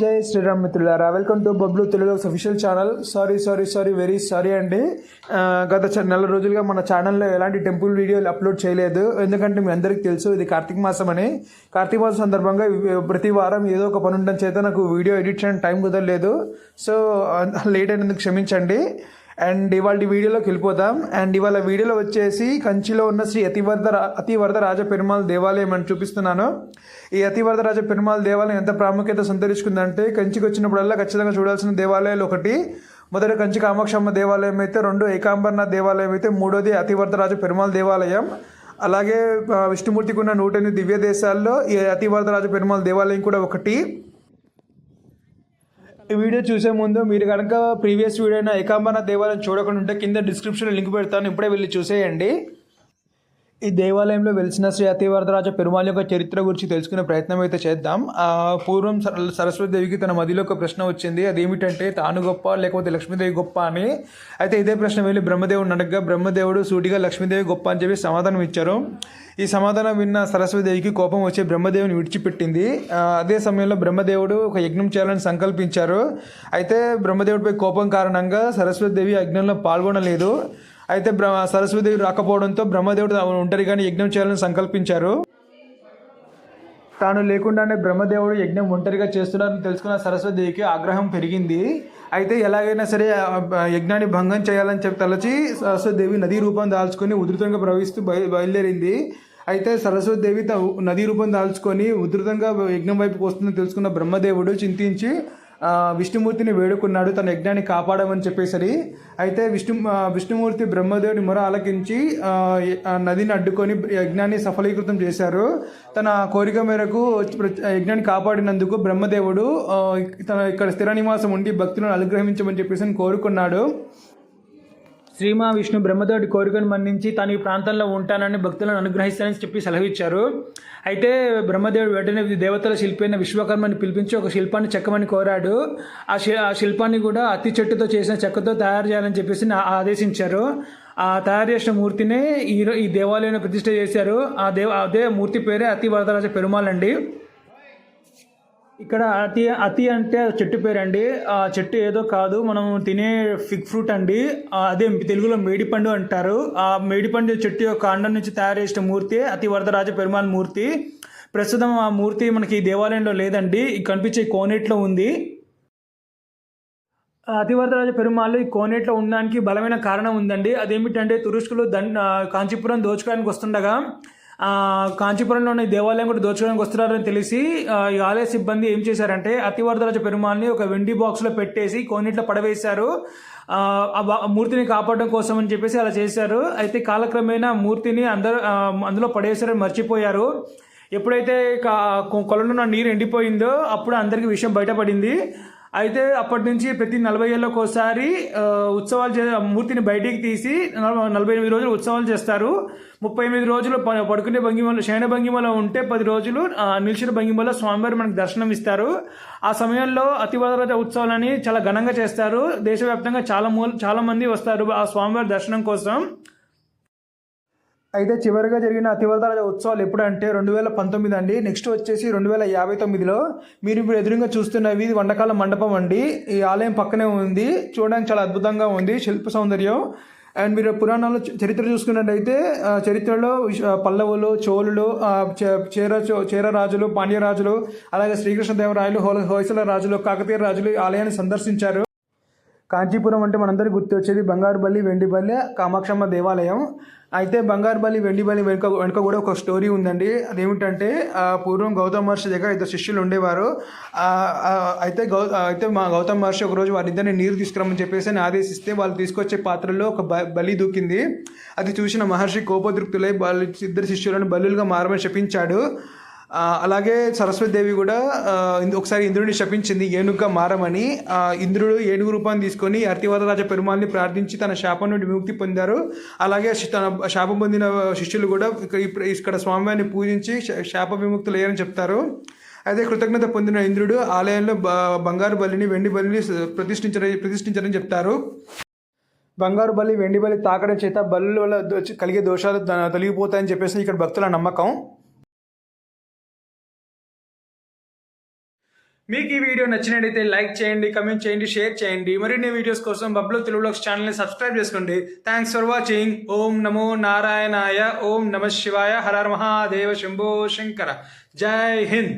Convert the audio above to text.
జై శ్రీరామ్ మిత్రులారా welcome to Bablu Telugu official channel sorry sorry sorry very sorry అండి. గత నెల రోజులుగా మన ఛానల్లో ఎలాంటి టెంపుల్ వీడియోలు అప్లోడ్ చేయలేదు. ఎందుకంటే మీ అందరికీ తెలుసు ఇది కార్తీక మాసం అని. కార్తీక మాసం సందర్భంగా ప్రతి వారం ఏదో ఒక పని ఉండడం చేత నాకు వీడియో ఎడిట్ చేయడానికి టైం కుదరలేదు. సో లేట్ అయినందుకు క్షమించండి. అండ్ ఇవాళ వీడియోలోకి వెళ్ళిపోతాం అండ్ ఇవాళ వీడియోలో వచ్చేసి కంచిలో ఉన్న శ్రీ అతివర్ధ అతివర్ద రాజ పెరుమాళ్ దేవాలయం అని చూపిస్తున్నాను. ఈ అతివరద రాజ పెరుమాళ్ దేవాలయం ఎంత ప్రాముఖ్యత సంతరించుకుందంటే కంచికి వచ్చినప్పుడల్లా ఖచ్చితంగా చూడాల్సిన దేవాలయాలు ఒకటి. మొదటి కంచి కామాక్షమ్మ దేవాలయం అయితే రెండు ఏకాంబర్నాథ్ దేవాలయం అయితే మూడోది అతివర్ద రాజ పెరుమాళ్ దేవాలయం. అలాగే విష్ణుమూర్తికి ఉన్న నూట ఎనిమిది దివ్య దేశాల్లో ఈ అతివరద రాజ పెరుమాళ్ దేవాలయం కూడా ఒకటి. ఈ వీడియో చూసే ముందు మీరు కనుక ప్రీవియస్ వీడియో అయిన ఏకాంబరనాథ్ దేవాలయం చూడకుండా ఉంటే కింద డిస్క్రిప్షన్లో లింక్ పెడతాను. ఇప్పుడే వెళ్ళి చూసేయండి. ఈ దేవాలయంలో వెలిసిన శ్రీ అతివరదరాజ పెరుమాళ్ యొక్క చరిత్ర గురించి తెలుసుకునే ప్రయత్నం అయితే చేద్దాం. పూర్వం సరస్వతిదేవికి సరస్వతి దేవికి తన మదిలో ఒక ప్రశ్న వచ్చింది. అదేమిటంటే తాను గొప్ప లేకపోతే లక్ష్మీదేవి గొప్ప అని. అయితే ఇదే ప్రశ్న వెళ్ళి బ్రహ్మదేవుడు అడగగా బ్రహ్మదేవుడు సూటిగా లక్ష్మీదేవి గొప్ప అని చెప్పి సమాధానం ఇచ్చారు. ఈ సమాధానం విన్న సరస్వతిదేవికి కోపం వచ్చి బ్రహ్మదేవుని విడిచిపెట్టింది. అదే సమయంలో బ్రహ్మదేవుడు ఒక యజ్ఞం చేయాలని సంకల్పించారు. అయితే బ్రహ్మదేవుడిపై కోపం కారణంగా సరస్వతిదేవి యజ్ఞంలో పాల్గొనలేదు. అయితే బ్ర సరస్వతిదేవి రాకపోవడంతో బ్రహ్మదేవుడు ఒంటరిగానే యజ్ఞం చేయాలని సంకల్పించారు. తాను లేకుండానే బ్రహ్మదేవుడు యజ్ఞం ఒంటరిగా చేస్తున్నారని తెలుసుకున్న సరస్వతికి ఆగ్రహం పెరిగింది. అయితే ఎలాగైనా సరే యజ్ఞాన్ని భంగం చేయాలని చెప్పి తలచి సరస్వతిదేవి నదీ రూపం దాల్చుకొని ఉధృతంగా ప్రవహిస్తూ బయ బయలుదేరింది. అయితే సరస్వతిదేవి త నదీ రూపం దాల్చుకొని ఉధృతంగా యజ్ఞం వైపుకు వస్తుందని తెలుసుకున్న బ్రహ్మదేవుడు చింతించి విష్ణుమూర్తిని వేడుకున్నాడు తన యజ్ఞాన్ని కాపాడమని చెప్పేసరి. అయితే విష్ణు విష్ణుమూర్తి బ్రహ్మదేవుని మొర ఆలకించి నదిని అడ్డుకొని యజ్ఞాన్ని సఫలీకృతం చేశారు. తన కోరిక మేరకు యజ్ఞాన్ని కాపాడినందుకు బ్రహ్మదేవుడు తన ఇక్కడ స్థిర నివాసం ఉండి భక్తులను అనుగ్రహించమని చెప్పేసి అని కోరుకున్నాడు. శ్రీమా విష్ణు బ్రహ్మదేవుడి కోరికను మన్నించి తాను ఈ ప్రాంతంలో ఉంటానని భక్తులను అనుగ్రహిస్తానని చెప్పి సెలవు ఇచ్చారు. అయితే బ్రహ్మదేవుడు వెంటనే దేవతల శిల్పి అయిన విశ్వకర్మని పిలిపించి ఒక శిల్పాన్ని చెక్కమని కోరాడు. ఆ శి ఆ శిల్పాన్ని కూడా అతి చెట్టుతో చేసిన చెక్కతో తయారు చేయాలని చెప్పేసి నా- ఆదేశించారు. ఆ తయారు చేసిన మూర్తినే ఈ ఈ దేవాలయంలో ప్రతిష్ఠ చేశారు. ఆ దేవ అదే మూర్తి పేరే అతి వరదరాజ పెరుమాళ్ అండి. ఇక్కడ అతి అతి అంటే చెట్టు పేరండి. ఆ చెట్టు ఏదో కాదు మనం తినే ఫిగ్ ఫ్రూట్ అండి. అదే తెలుగులో మేడిపండు అంటారు. ఆ మేడిపండు చెట్టు యొక్క అండం నుంచి తయారు చేసిన మూర్తి అతి వరదరాజ పెరుమాళ్ మూర్తి. ప్రస్తుతం ఆ మూర్తి మనకి ఈ దేవాలయంలో లేదండి కనిపించే కోనేట్లో ఉంది. అతివరదరాజ పెరుమాళ్ళు ఈ కోనేట్లో ఉండడానికి బలమైన కారణం ఉందండి. అదేమిటంటే తురుష్కులు దన్ కాంచీపురం దోచుకోవడానికి వస్తుండగా కాంచీపురంలోని దేవాలయం కూడా దోచుకోవడానికి వస్తున్నారని తెలిసి ఈ ఆలయ సిబ్బంది ఏం చేశారంటే అతివరదరాజ పెరుమాల్ని ఒక వెండి బాక్స్లో పెట్టేసి కోనేట్లో పడవేశారు. మూర్తిని కాపాడడం కోసం అని చెప్పేసి అలా చేశారు. అయితే కాలక్రమేణా మూర్తిని అందరూ అందులో పడేశారని మర్చిపోయారు. ఎప్పుడైతే కా- కొలంలో ఉన్న నీరు ఎండిపోయిందో అప్పుడు అందరికీ విషయం బయటపడింది. అయితే అప్పటి నుంచి ప్రతి నలభై ఏళ్ళకి ఒకసారి ఉత్సవాలు చే మూర్తిని బయటికి తీసి నలభై ఎనిమిది రోజులు ఉత్సవాలు చేస్తారు. ముప్పై ఎనిమిది రోజులు పడుకునే భంగిమలో శయన భంగిమలో ఉంటే పది రోజులు నిలిచిన భంగిమలో స్వామివారి మనకు దర్శనం ఇస్తారు. ఆ సమయంలో అతివరద ఉత్సవాలని చాలా ఘనంగా చేస్తారు. దేశవ్యాప్తంగా చాలా మూల చాలామంది వస్తారు ఆ స్వామివారి దర్శనం కోసం. అయితే చివరిగా జరిగిన అతివరద ఉత్సవాలు ఎప్పుడంటే రెండు వేల పంతొమ్మిది అండి. నెక్స్ట్ వచ్చేసి రెండు వేల యాభై తొమ్మిదిలో మీరు ఇప్పుడు ఎదురుగా చూస్తున్నవి ఇది వండకాల మండపం అండి. ఈ ఆలయం పక్కనే ఉంది. చూడడానికి చాలా అద్భుతంగా ఉంది. శిల్ప సౌందర్యం. అండ్ మీరు పురాణాల్లో చరిత్ర చూసుకున్నట్టయితే ఆ, చరిత్రలో పల్లవులు చోళులు చే- చేర చో- చేర రాజులు పాండ్య రాజులు అలాగే శ్రీకృష్ణదేవరాయలు హోల హోయసల రాజులు కాకతీయ రాజులు ఈ ఆలయాన్ని సందర్శించారు. కాంచీపురం అంటే మనందరికీ గుర్తు వచ్చేది బంగారుబల్లి వెండిబల్లి కామాక్షమ్మ దేవాలయం. అయితే బంగారుబల్లి వెండిబల్లి వెనుక వెనుక కూడా ఒక స్టోరీ ఉందండి. అదేమిటంటే పూర్వం గౌతమ మహర్షి దగ్గర ఇద్దరు శిష్యులు ఉండేవారు. అయితే గౌ అయితే మా గౌతమ్ మహర్షి ఒకరోజు వారిద్దరిని నీరు తీసుకురమ్మని చెప్పేసి అని ఆదేశిస్తే వాళ్ళు తీసుకొచ్చే పాత్రలో ఒక బ బలి దూకింది. అది చూసిన మహర్షి కోపదృప్తులై బలి ఇద్దరు శిష్యులను బలులుగా మారమని శపించాడు. అలాగే సరస్వతి దేవి కూడా ఒకసారి ఇంద్రుడిని శపించింది ఏనుగుగా మారమని ఇంద్రుడు ఏనుగు రూపాన్ని తీసుకొని అర్తివరరాజ పెరుమాల్ని ప్రార్థించి తన శాపం నుండి విముక్తి పొందారు. అలాగే తన శాపం పొందిన శిష్యులు కూడా ఇక్కడ స్వామివారిని పూజించి శాప విముక్తులు అయ్యారని చెప్తారు. అయితే కృతజ్ఞత పొందిన ఇంద్రుడు ఆలయంలో బ- బంగారు బలిని వెండి బలిని ప్రతిష్ఠించడం ప్రతిష్ఠించడం చెప్తారు. బంగారు బలి వెండి బలి తాకడం చేత బలుల వల్ల కలిగే దోషాలు తొలగిపోతాయని చెప్పేసి ఇక్కడ భక్తుల నమ్మకం. మీకు ఈ వీడియో నచ్చినట్టయితే లైక్ చేయండి కమెంట్ చేయండి షేర్ చేయండి. మరిన్ని వీడియోస్ కోసం బబ్లు తెలుగులో ఛానల్ని సబ్స్క్రైబ్ చేసుకోండి. థ్యాంక్స్ ఫర్ వాచింగ్ ఓం నమో నారాయణాయ. ఓం నమ శివాయ. హర మహాదేవ శంభో శంకర. జై హింద్.